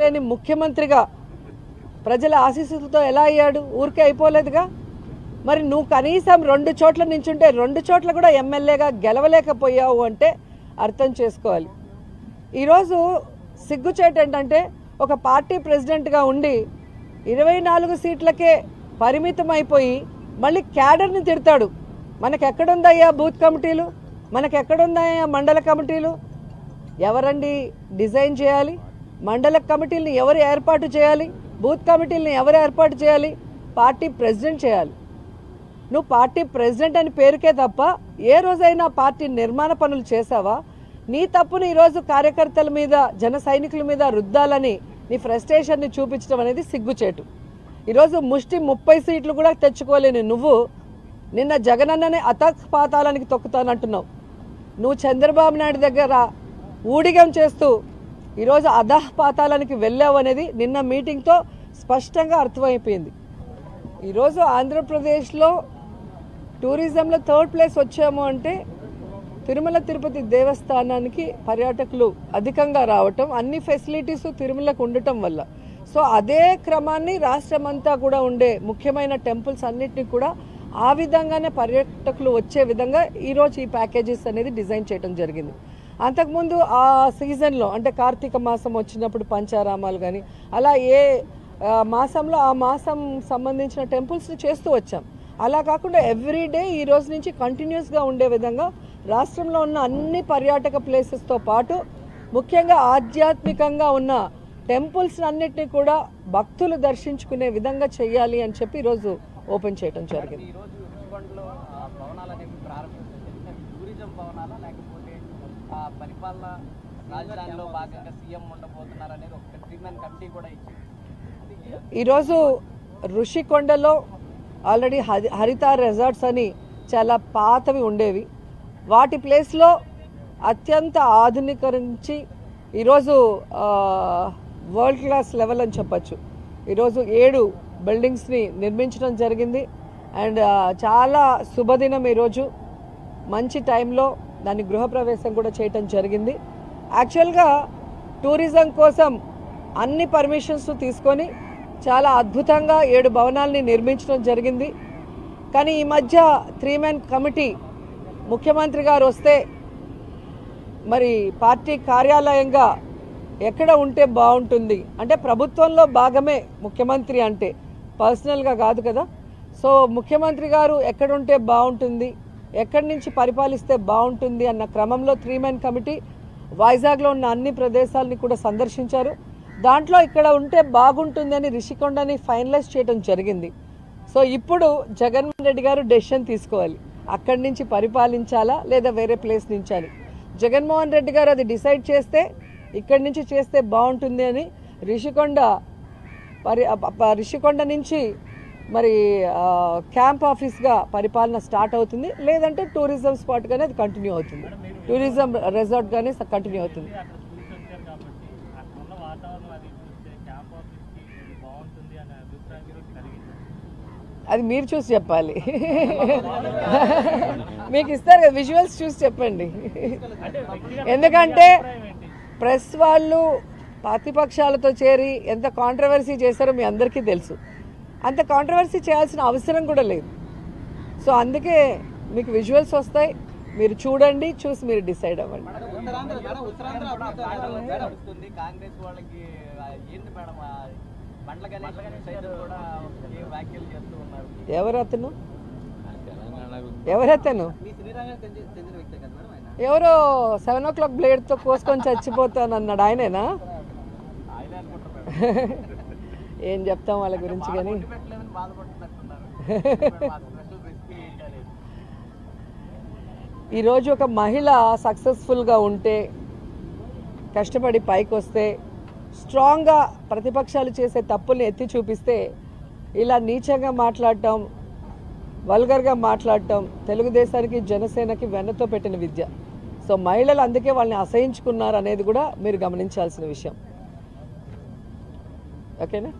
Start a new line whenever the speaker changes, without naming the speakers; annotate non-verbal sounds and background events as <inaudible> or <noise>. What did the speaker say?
లేని ముఖ్యమంత్రిగా ప్రజల ఆశీస్సులతో ఎలా అయ్యాడు? ఊరికే అయిపోలేదుగా? మరి నువ్వు కనీసం రెండు చోట్ల నించుంటే రెండు చోట్ల కూడా ఎమ్మెల్యేగా గెలవలేకపోయావు అంటే అర్థం చేసుకోవాలి. ఈరోజు సిగ్గుచేటు ఏంటంటే ఒక పార్టీ ప్రెసిడెంట్గా ఉండి ఇరవై నాలుగు సీట్లకే పరిమితం అయిపోయి మళ్ళీ క్యాడర్ని తిడతాడు. మనకెక్కడుందయ్యా బూత్ కమిటీలు? మనకెక్కడుందయ్యా మండల కమిటీలు? ఎవరండి డిజైన్ చేయాలి? మండల కమిటీలను ఎవరు ఏర్పాటు చేయాలి? బూత్ కమిటీలను ఎవరు ఏర్పాటు చేయాలి? పార్టీ ప్రెసిడెంట్ చేయాలి. నువ్వు పార్టీ ప్రెసిడెంట్ అని పేరుకే తప్ప ఏ రోజైనా పార్టీ నిర్మాణ పనులు చేసావా నీ తప్పును ఈరోజు కార్యకర్తల మీద జన సైనికుల మీద రుద్దాలని నీ ఫ్రస్ట్రేషన్ని చూపించడం అనేది సిగ్గుచేటు. ఈరోజు ముష్టి ముప్పై సీట్లు కూడా తెచ్చుకోలేని నువ్వు నిన్న జగనన్ననే అతక్ పాతాలానికి తొక్కుతానంటున్నావు. నువ్వు చంద్రబాబు నాయుడు దగ్గర ఊడిగం చేస్తూ ఈరోజు అధహ పాతాలనికి వెళ్ళావు అనేది నిన్న మీటింగ్తో స్పష్టంగా అర్థమైపోయింది. ఈరోజు ఆంధ్రప్రదేశ్లో టూరిజంలో థర్డ్ ప్లేస్ వచ్చాము అంటే తిరుమల తిరుపతి దేవస్థానానికి పర్యాటకులు అధికంగా రావటం అన్ని ఫెసిలిటీస్ తిరుమలకు ఉండటం వల్ల. సో అదే క్రమాన్ని రాష్ట్రమంతా కూడా ఉండే ముఖ్యమైన టెంపుల్స్ అన్నిటినీ కూడా ఆ విధంగానే పర్యాటకులు వచ్చే విధంగా ఈరోజు ఈ ప్యాకేజెస్ అనేది డిజైన్ చేయడం జరిగింది. అంతకుముందు ఆ సీజన్లో అంటే కార్తీక మాసం వచ్చినప్పుడు పంచారామాలు కానీ అలా ఏ మాసంలో ఆ మాసం సంబంధించిన టెంపుల్స్ని చేస్తూ వచ్చాం. అలా కాకుండా ఎవ్రీ డే ఈ రోజు నుంచి కంటిన్యూస్గా ఉండే విధంగా రాష్ట్రంలో ఉన్న అన్ని పర్యాటక ప్లేసెస్తో పాటు ముఖ్యంగా ఆధ్యాత్మికంగా ఉన్న టెంపుల్స్ అన్నిటినీ కూడా భక్తులు దర్శించుకునే విధంగా చేయాలి అని చెప్పి ఈరోజు ఓపెన్ చేయడం జరిగింది.
పరిపాలన రాజధానిలో భాగంగా సీఎం ఉండబోతున్నారు అనేది ఒక త్రీ మ్యాన్ కమిటీ కూడా ఇచ్చింది.
ఈరోజు ఋషికొండలో ఆల్రెడీ హరి హరిత రెసార్ట్స్ అని చాలా పాతవి ఉండేవి. వాటి ప్లేస్లో అత్యంత ఆధునీకరించి ఈరోజు వరల్డ్ క్లాస్ లెవెల్ అని చెప్పచ్చు. ఈరోజు ఏడు బిల్డింగ్స్ని నిర్మించడం జరిగింది. అండ్ చాలా శుభదినం ఈరోజు. మంచి టైంలో దాన్ని గృహప్రవేశం కూడా చేయటం జరిగింది. యాక్చువల్గా టూరిజం కోసం అన్ని పర్మిషన్స్ తీసుకొని చాలా అద్భుతంగా ఏడు భవనాల్ని నిర్మించడం జరిగింది. కానీ ఈ మధ్య త్రీ మ్యాన్ కమిటీ ముఖ్యమంత్రి గారు వస్తే మరి పార్టీ కార్యాలయంగా ఎక్కడ ఉంటే బాగుంటుంది? అంటే ప్రభుత్వంలో భాగమే ముఖ్యమంత్రి అంటే పర్సనల్గా కాదు కదా. సో ముఖ్యమంత్రి గారు ఎక్కడ ఉంటే బాగుంటుంది? ఎక్కడి నుంచి పరిపాలిస్తే బాగుంటుంది అన్న క్రమంలో త్రీ మ్యాన్ కమిటీ వైజాగ్లో ఉన్న అన్ని ప్రదేశాలని కూడా సందర్శించారు. దాంట్లో ఇక్కడ ఉంటే బాగుంటుంది అని రిషికొండని ఫైనలైజ్ చేయడం జరిగింది. సో ఇప్పుడు జగన్మోహన్ రెడ్డి గారు డెసిషన్ తీసుకోవాలి. అక్కడి నుంచి పరిపాలించాలా లేదా వేరే ప్లేస్ నుంచాలి? జగన్మోహన్ రెడ్డి గారు అది డిసైడ్ చేస్తే ఇక్కడి నుంచి చేస్తే బాగుంటుంది అని రిషికొండ పరి రిషికొండ నుంచి మరి క్యాంప్ ఆఫీస్గా పరిపాలన స్టార్ట్ అవుతుంది. లేదంటే టూరిజం స్పాట్గానే అది కంటిన్యూ అవుతుంది. టూరిజం రెసార్ట్గానే కంటిన్యూ అవుతుంది.
అది
మీరు చూసి చెప్పాలి. <laughs> మీకు ఇస్తారు కదా విజువల్స్ చూసి చెప్పండి. ఎందుకంటే ప్రెస్ వాళ్ళు ప్రతిపక్షాలతో చేరి ఎంత కాంట్రవర్సీ చేశారో మీ అందరికీ తెలుసు. అంత కాంట్రవర్సీ చేయాల్సిన అవసరం కూడా లేదు. సో అందుకే మీకు విజువల్స్ వస్తాయి. మీరు చూడండి చూసి మీరు డిసైడ్ అవ్వండి.
నడుస్తుంది కాంగ్రెస్ వాళ్ళకి ఆ, ఏంటి మేడం ఆ, బండ్ల గణేష్ సైతం కూడా ఏ వ్యాఖ్యలు చేస్తూ ఉన్నారు.
ఎవరు అతను ఎవరతను?
ఆయన?
ఎవరో సెవెన్ ఓ క్లాక్ బ్లేడ్తో కోసుకొని చచ్చిపోతానన్నాడు ఆయనేనా? <laughs> ఏం చెప్తాం వాళ్ళ గురించి కానీ? <laughs> ఈరోజు ఒక మహిళ సక్సెస్ఫుల్గా ఉంటే కష్టపడి పైకి వస్తే స్ట్రాంగ్గా ప్రతిపక్షాలు చేసే తప్పుల్ని ఎత్తి చూపిస్తే ఇలా నీచంగా మాట్లాడటం వల్గర్గా మాట్లాడటం తెలుగుదేశానికి జనసేనకి వెన్నతో పెట్టిన విద్య. సో మహిళలు అందుకే వాళ్ళని అసహించుకున్నారు అనేది కూడా మీరు గమనించాల్సిన విషయం. ఓకేనా?